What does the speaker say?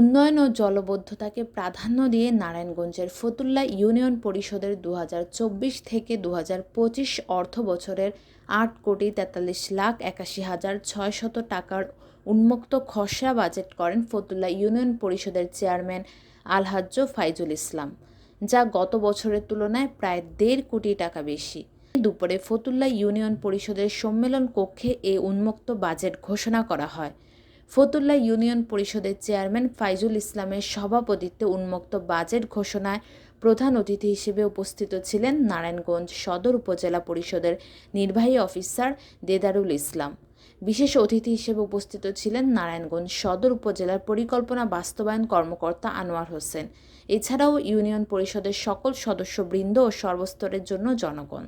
উন্নয়ন ও জলবদ্ধতাকে প্রাধান্য দিয়ে নারায়ণগঞ্জের ফতুল্লা ইউনিয়ন পরিষদের দু হাজার চব্বিশ থেকে দু হাজার পঁচিশ অর্থ বছরের আট কোটি তেতাল্লিশ লাখ একাশি হাজার ছয়শত টাকার উন্মুক্ত খসড়া বাজেট করেন ফতুল্লা ইউনিয়ন পরিষদের চেয়ারম্যান আলহাজ্জ ফাইজুল ইসলাম, যা গত বছরের তুলনায় প্রায় দেড় কোটি টাকা বেশি। দুপুরে ফতুল্লা ইউনিয়ন পরিষদের সম্মেলন কক্ষে এ উন্মুক্ত বাজেট ঘোষণা করা হয়। ফতুল্লা ইউনিয়ন পরিষদের চেয়ারম্যান ফাইজুল ইসলামের সভাপতিত্বে উন্মুক্ত বাজেট ঘোষণায় প্রধান অতিথি হিসেবে উপস্থিত ছিলেন নারায়ণগঞ্জ সদর উপজেলা পরিষদের নির্বাহী অফিসার দেদারুল ইসলাম। বিশেষ অতিথি হিসেবে উপস্থিত ছিলেন নারায়ণগঞ্জ সদর উপজেলার পরিকল্পনা বাস্তবায়ন কর্মকর্তা আনোয়ার হোসেন। এছাড়াও ইউনিয়ন পরিষদের সকল সদস্যবৃন্দ ও সর্বস্তরের জন্য জনগণ।